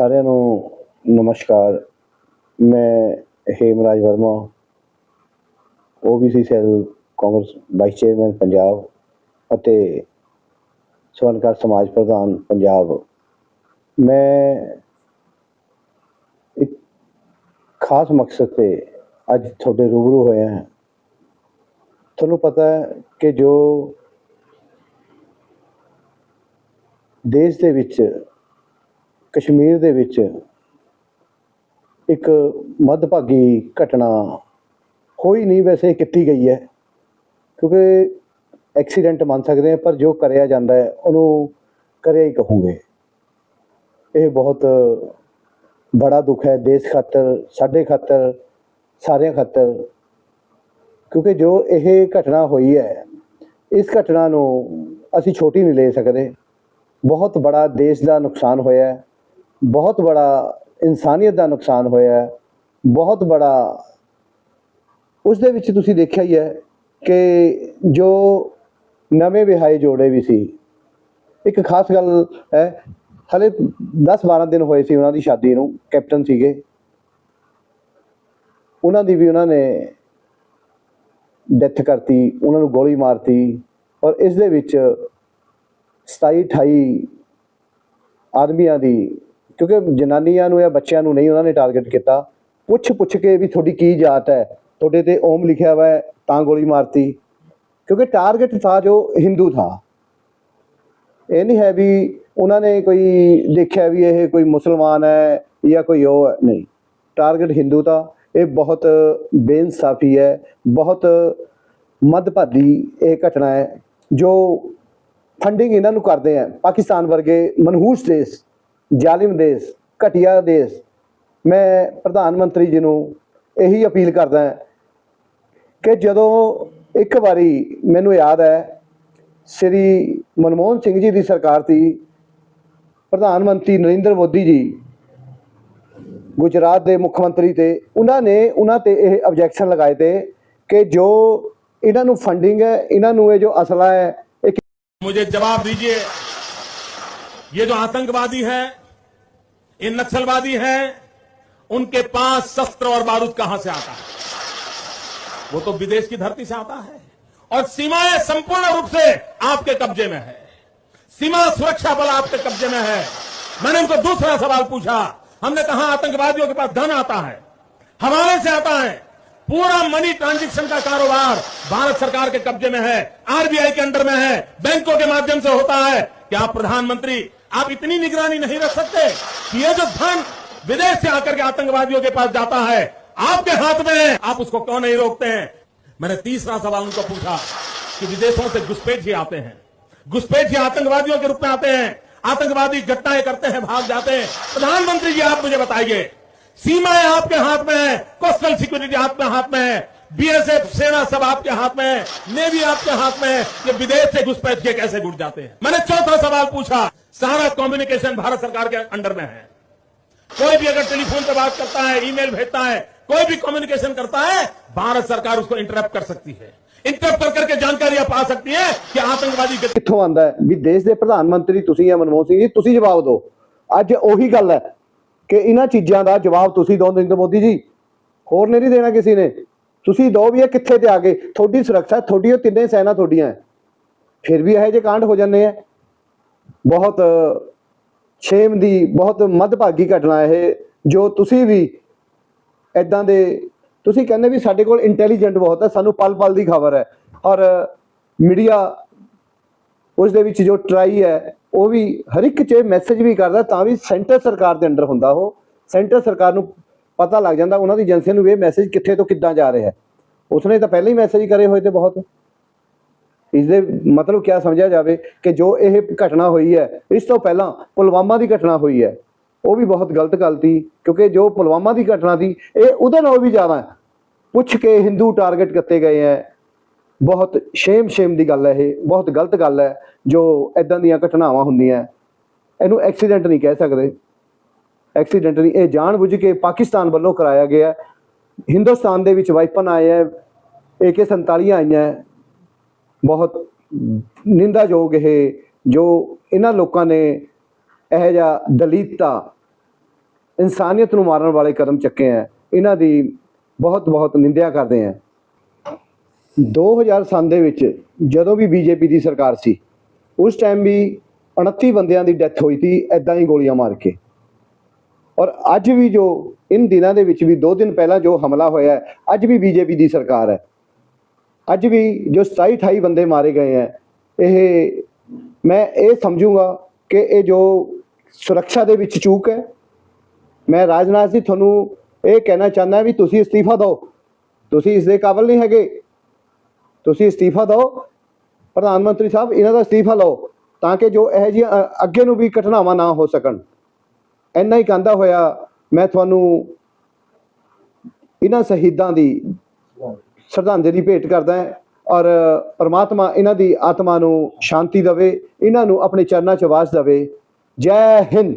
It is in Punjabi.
ਸਾਰਿਆਂ ਨੂੰ ਨਮਸਕਾਰ। ਮੈਂ Hemraj Verma. OBC cell Congress vice chairman, Punjab ਅਤੇ ਸਵਰਨਕਾਰ ਸਮਾਜ ਪ੍ਰਧਾਨ, ਪੰਜਾਬ। ਮੈਂ ਇੱਕ ਖਾਸ ਮਕਸਦ ਤੇ ਅੱਜ ਤੁਹਾਡੇ ਰੂਬਰੂ ਹੋਇਆ ਹਾਂ। ਤੁਹਾਨੂੰ ਪਤਾ ਹੈ ਕਿ ਜੋ ਦੇਸ਼ ਦੇ ਵਿੱਚ ਕਸ਼ਮੀਰ ਦੇ ਵਿੱਚ ਇੱਕ ਮੱਧਭਾਗੀ ਘਟਨਾ ਹੋਈ ਨਹੀਂ, ਵੈਸੇ ਕੀਤੀ ਗਈ ਹੈ, ਕਿਉਂਕਿ ਐਕਸੀਡੈਂਟ ਮੰਨ ਸਕਦੇ ਹਾਂ, ਪਰ ਜੋ ਕਰਿਆ ਜਾਂਦਾ ਹੈ, ਉਹਨੂੰ ਕਰਿਆ ਹੀ ਕਹੂੰਗੇ। ਇਹ ਬਹੁਤ ਬੜਾ ਦੁੱਖ ਹੈ, ਦੇਸ਼ ਖਾਤਰ, ਸਾਡੇ ਖਾਤਰ, ਸਾਰਿਆਂ ਖਾਤਰ, ਕਿਉਂਕਿ ਜੋ ਇਹ ਘਟਨਾ ਹੋਈ ਹੈ, ਇਸ ਘਟਨਾ ਨੂੰ ਅਸੀਂ ਛੋਟੀ ਨਹੀਂ ਲੈ ਸਕਦੇ। ਬਹੁਤ ਬੜਾ ਦੇਸ਼ ਦਾ ਨੁਕਸਾਨ ਹੋਇਆ ਹੈ। ਬਹੁਤ ਬੜਾ ਇਨਸਾਨੀਅਤ ਦਾ ਨੁਕਸਾਨ ਹੋਇਆ ਹੈ। ਬਹੁਤ ਬੜਾ ਉਸ ਦੇ ਵਿੱਚ ਤੁਸੀਂ ਦੇਖਿਆ ਹੀ ਹੈ ਕਿ ਜੋ ਨਵੇਂ ਵਿਹਾਏ ਜੋੜੇ ਵੀ ਸੀ, ਇੱਕ ਖਾਸ ਗੱਲ ਹੈ, ਹਲੇ 10-12 ਦਿਨ ਹੋਏ ਸੀ ਉਹਨਾਂ ਦੀ ਸ਼ਾਦੀ ਨੂੰ, ਕੈਪਟਨ ਸੀਗੇ। ਉਹਨਾਂ ਦੀ ਵੀ ਉਹਨਾਂ ਨੇ ਡੈਥ ਕਰਤੀ, ਉਹਨਾਂ ਨੂੰ ਗੋਲੀ ਮਾਰਤੀ ਔਰ ਇਸ ਦੇ ਵਿੱਚ 27 28 ਆਦਮੀਆਂ ਦੀ ਕਿਉਂਕਿ ਜਨਾਨੀਆਂ ਨੂੰ ਜਾਂ ਬੱਚਿਆਂ ਨੂੰ ਨਹੀਂ ਉਹਨਾਂ ਨੇ ਟਾਰਗੇਟ ਕੀਤਾ। ਪੁੱਛ ਪੁੱਛ ਕੇ ਵੀ ਤੁਹਾਡੀ ਕੀ ਜਾਤ ਹੈ? ਤੁਹਾਡੇ ਤੇ ਓਮ ਲਿਖਿਆ ਹੋਇਆ ਹੈ, ਤਾਂ ਗੋਲੀ ਮਾਰਤੀ। ਕਿਉਂਕਿ ਟਾਰਗੇਟ ਥਾ ਜੋ ਹਿੰਦੂ ਥਾ। ਇਹ ਨਹੀਂ ਹੈ ਵੀ ਉਹਨਾਂ ਨੇ ਕੋਈ ਦੇਖਿਆ ਵੀ ਇਹ ਕੋਈ ਮੁਸਲਮਾਨ ਹੈ ਜਾਂ ਕੋਈ ਉਹ ਹੈ। ਨਹੀਂ। ਟਾਰਗੇਟ ਹਿੰਦੂ ਦਾ ਇਹ ਬਹੁਤ ਬੇਇਨਸਾਫੀ ਹੈ, ਬਹੁਤ ਮੱਧਭਾਗੀ ਇਹ ਘਟਨਾ ਹੈ, ਜੋ ਫੰਡਿੰਗ ਇਹਨਾਂ ਨੂੰ ਕਰਦੇ ਆ ਪਾਕਿਸਤਾਨ ਵਰਗੇ ਮਨਹੂਸ ਦੇਸ਼। ਜ਼ਾਲਿਮ ਦੇਸ਼ ਘਟੀਆ ਦੇਸ਼ ਮੈਂ ਪ੍ਰਧਾਨ ਮੰਤਰੀ ਜੀ ਨੂੰ ਇਹੀ ਅਪੀਲ ਕਰਦਾ ਹਾਂ ਕਿ ਜਦੋਂ ਇੱਕ ਵਾਰੀ ਮੈਨੂੰ ਯਾਦ ਹੈ ਸ੍ਰੀ ਮਨਮੋਹਨ ਸਿੰਘ ਜੀ ਦੀ ਸਰਕਾਰ ਸੀ ਪ੍ਰਧਾਨ ਮੰਤਰੀ ਨਰਿੰਦਰ ਮੋਦੀ ਜੀ ਗੁਜਰਾਤ ਦੇ ਮੁੱਖ ਮੰਤਰੀ ਤੇ ਉਹਨਾਂ ਨੇ ਉਹਨਾਂ ਤੇ ਇਹ ਆਬਜੈਕਸ਼ਨ ਲਗਾਏ ਤੇ ਕਿ ਜੋ ਇਹਨਾਂ ਨੂੰ ਫੰਡਿੰਗ ਹੈ ਇਹਨਾਂ ਨੂੰ ਇਹ ਜੋ ਅਸਲਾ ਹੈ ਇਹ मुझे जवाब दीजिए ये जो आतंकवादी है ये नक्सलवादी है, उनके पास शस्त्र और बारूद कहाँ से आता है? वो तो विदेश की धरती से आता है। और सीमाएँ संपूर्ण रूप से आपके कब्जे में है। सीमा सुरक्षा बल आपके कब्जे में है। मैंने उनको दूसरा सवाल पूछा, हमने कहा, आतंकवादियों के पास धन आता है, हवाले से आता है, पूरा मनी ट्रांजैक्शन का कारोबार भारत सरकार के कब्जे में है, आरबीआई के अंडर में है, बैंकों के माध्यम से होता है। क्या प्रधानमंत्री आप इतनी निगरानी नहीं रख सकते कि ये जो धन विदेश से आकर के आतंकवादियों के पास जाता है, आपके हाथ में है। आप उसको क्यों नहीं रोकते हैं? मैंने तीसरा सवाल उनको पूछा कि विदेशों से घुसपैठिए आते हैं। घुसपैठिए आतंकवादियों के रूप में आते हैं। आतंकवादी घटनाएँ करते हैं, भाग जाते हैं। प्रधानमंत्री जी, आप मुझे बताइए, सीमाएँ आपके हाथ में है, कोस्टल सिक्योरिटी आपके हाथ में है, बीएसएफ सेना सब आपके हाथ में है, नेवी आपके हाथ में है, ये विदेश से घुसपैठ के कैसे घुस जाते हैं? मैंने चौथा सवाल पूछा सारा कम्युनिकेशन भारत सरकार के अंडर में है कोई भी अगर टेलीफोन पे बात करता है ईमेल भेजता है कोई भी कम्युनिकेशन करता है भारत सरकार उसको इंटरप्ट कर सकती है इंटरप्ट कर करके जानकारियां पा सकती है कि आतंकवादी गति- ਕਿੱਥੋਂ ਆਂਦਾ ਹੈ ਵੀ ਦੇਸ਼ ਦੇ ਪ੍ਰਧਾਨ ਮੰਤਰੀ ਤੁਸੀਂ ਆ ਮਨਮੋਹਨ ਸਿੰਘ ਜੀ ਤੁਸੀਂ ਜਵਾਬ ਦਿਓ ਅੱਜ ਉਹੀ ਗੱਲ ਹੈ ਕਿ ਇਹਨਾਂ ਚੀਜ਼ਾਂ ਦਾ ਜਵਾਬ ਤੁਸੀਂ ਦਿਓ ਨਰਿੰਦਰ ਮੋਦੀ ਜੀ ਹੋਰ ਨੇ ਨਹੀਂ ਦੇਣਾ ਕਿਸੇ ਨੇ ਤੁਸੀਂ ਦਿਓ ਵੀ ਇਹ ਕਿੱਥੇ ਤੇ ਆ ਗਏ ਤੁਹਾਡੀ ਸੁਰੱਖਿਆ ਤੁਹਾਡੀ ਉਹ ਤਿੰਨੇ ਸੈਨਾ ਤੁਹਾਡੀਆਂ ਹੈ। ਫਿਰ ਵੀ ਇਹੋ ਜਿਹੇ ਕਾਂਡ ਹੋ ਜਾਂਦੇ ਆ ਬਹੁਤ ਛੇਮ ਦੀ, ਬਹੁਤ ਮੱਧਭਾਗੀ ਘਟਨਾ ਇਹ, ਜੋ ਤੁਸੀਂ ਵੀ ਇਦਾਂ ਦੇ, ਤੁਸੀਂ ਕਹਿੰਦੇ ਵੀ ਸਾਡੇ ਕੋਲ ਇੰਟੈਲੀਜੈਂਟ ਬਹੁਤ ਹੈ, ਸਾਨੂੰ ਪਲ ਪਲ ਦੀ ਖਬਰ ਹੈ। ਔਰ ਮੀਡੀਆ ਉਸ ਦੇ ਵਿੱਚ ਜੋ ਟਰਾਈ ਹੈ, ਉਹ ਵੀ ਹਰ ਇੱਕ 'ਚ ਮੈਸੇਜ ਵੀ ਕਰਦਾ, ਤਾਂ ਵੀ ਸੈਂਟਰ ਸਰਕਾਰ ਦੇ ਅੰਡਰ ਹੁੰਦਾ ਉਹ। ਸੈਂਟਰ ਸਰਕਾਰ ਨੂੰ ਪਤਾ ਲੱਗ ਜਾਂਦਾ, ਉਹਨਾਂ ਦੀ ਏਜੰਸੀਆਂ ਨੂੰ ਵੀ ਇਹ ਮੈਸੇਜ ਕਿੱਥੇ ਤੋਂ ਕਿੱਦਾਂ ਜਾ ਰਿਹਾ ਹੈ। ਉਸਨੇ ਤਾਂ ਪਹਿਲਾਂ ਹੀ ਮੈਸੇਜ ਕਰੇ ਹੋਏ ਤੇ ਬਹੁਤ। ਇਸ ਦੇ ਮਤਲਬ ਕਿਆ ਸਮਝਿਆ ਜਾਵੇ ਕਿ ਜੋ ਇਹ ਘਟਨਾ ਹੋਈ ਹੈ, ਇਸ ਤੋਂ ਪਹਿਲਾਂ ਪੁਲਵਾਮਾ ਦੀ ਘਟਨਾ ਹੋਈ ਹੈ। ਉਹ ਵੀ ਬਹੁਤ ਗਲਤ ਗੱਲ ਸੀ, ਕਿਉਂਕਿ ਜੋ ਪੁਲਵਾਮਾ ਦੀ ਘਟਨਾ ਸੀ, ਇਹ ਉਹਦੇ ਨਾਲੋਂ ਵੀ ਜ਼ਿਆਦਾ ਪੁੱਛ ਕੇ ਹਿੰਦੂ ਟਾਰਗੇਟ ਕੀਤੇ ਗਏ ਹੈ। ਬਹੁਤ ਸ਼ੇਮ ਸ਼ੇਮ ਦੀ ਗੱਲ ਹੈ ਇਹ, ਬਹੁਤ ਗਲਤ ਗੱਲ ਹੈ, ਜੋ ਇਦਾਂ ਦੀਆਂ ਘਟਨਾਵਾਂ ਹੁੰਦੀਆਂ ਇਹਨੂੰ ਐਕਸੀਡੈਂਟ ਨਹੀਂ ਕਹਿ ਸਕਦੇ। ਐਕਸੀਡੈਂਟ ਨਹੀਂ, ਇਹ ਜਾਣਬੁੱਝ ਕੇ ਪਾਕਿਸਤਾਨ ਵੱਲੋਂ ਕਰਾਇਆ ਗਿਆ ਹਿੰਦੁਸਤਾਨ ਦੇ ਵਿੱਚ ਵਾਈਪਨ ਆਏ ਹੈ AK47 ਆਈਆਂ ਬਹੁਤ ਨਿੰਦਾਯੋਗ ਇਹ ਜੋ ਇਹਨਾਂ ਲੋਕਾਂ ਨੇ ਇਹ ਜਿਹਾ ਦਲਿਤਤਾ ਇਨਸਾਨੀਅਤ ਨੂੰ ਮਾਰਨ ਵਾਲੇ ਕਦਮ ਚੱਕੇ ਹੈ ਇਹਨਾਂ ਦੀ ਬਹੁਤ ਬਹੁਤ ਨਿੰਦਿਆ ਕਰਦੇ ਹਾਂ 2007 ਦੇ ਵਿੱਚ ਜਦੋਂ ਵੀ ਬੀਜੇਪੀ ਦੀ ਸਰਕਾਰ ਸੀ, ਉਸ ਟਾਈਮ ਵੀ 29 ਬੰਦਿਆਂ ਦੀ ਡੈਥ ਹੋਈ ਸੀ ਐਦਾਂ ਹੀ ਗੋਲੀਆਂ ਮਾਰ ਕੇ। ਔਰ ਅੱਜ ਵੀ ਜੋ, ਇਨ ਦਿਨਾਂ ਦੇ ਵਿੱਚ ਵੀ 2 ਦਿਨ ਪਹਿਲਾਂ ਜੋ ਹਮਲਾ ਹੋਇਆ, ਅੱਜ ਵੀ ਬੀਜੇਪੀ ਦੀ ਸਰਕਾਰ ਹੈ। ਅੱਜ ਵੀ ਜੋ 27 28 ਬੰਦੇ ਮਾਰੇ ਗਏ ਹੈ, ਇਹ ਮੈਂ ਇਹ ਸਮਝੂਗਾ ਕਿ ਇਹ ਜੋ ਸੁਰੱਖਿਆ ਦੇ ਵਿੱਚ ਚੂਕ ਹੈ, ਮੈਂ ਰਾਜਨਾਥ ਜੀ ਤੁਹਾਨੂੰ ਇਹ ਕਹਿਣਾ ਚਾਹੁੰਦਾ ਵੀ ਤੁਸੀਂ ਅਸਤੀਫਾ ਦਿਓ, ਤੁਸੀਂ ਇਸ ਦੇ ਕਾਬਿਲ ਨਹੀਂ ਹੈਗੇ, ਤੁਸੀਂ ਅਸਤੀਫਾ ਦਿਓ, ਪ੍ਰਧਾਨ ਮੰਤਰੀ ਸਾਹਿਬ, ਇਹਨਾਂ ਦਾ ਅਸਤੀਫਾ ਲਓ, ਤਾਂ ਕਿ ਜੋ ਇਹ ਜੀ ਅੱਗੇ ਨੂੰ ਵੀ ਘਟਨਾਵਾਂ ਨਾ ਹੋ ਸਕਣ। ਇੰਨਾ ਹੀ ਕਹਿੰਦਾ ਹੋਇਆ ਮੈਂ ਤੁਹਾਨੂੰ ਇਹਨਾਂ ਸ਼ਹੀਦਾਂ ਦੀ ਸ਼ਰਧਾਂਜਲੀ ਭੇਟ ਕਰਦਾ ਹਾਂ ਔਰ ਪਰਮਾਤਮਾ ਇਹਨਾਂ ਦੀ ਆਤਮਾ ਨੂੰ ਸ਼ਾਂਤੀ ਦੇਵੇ, ਇਹਨਾਂ ਨੂੰ ਆਪਣੇ ਚਰਨਾਂ 'ਚ ਵਾਸ ਦੇਵੇ। ਜੈ ਹਿੰਦ!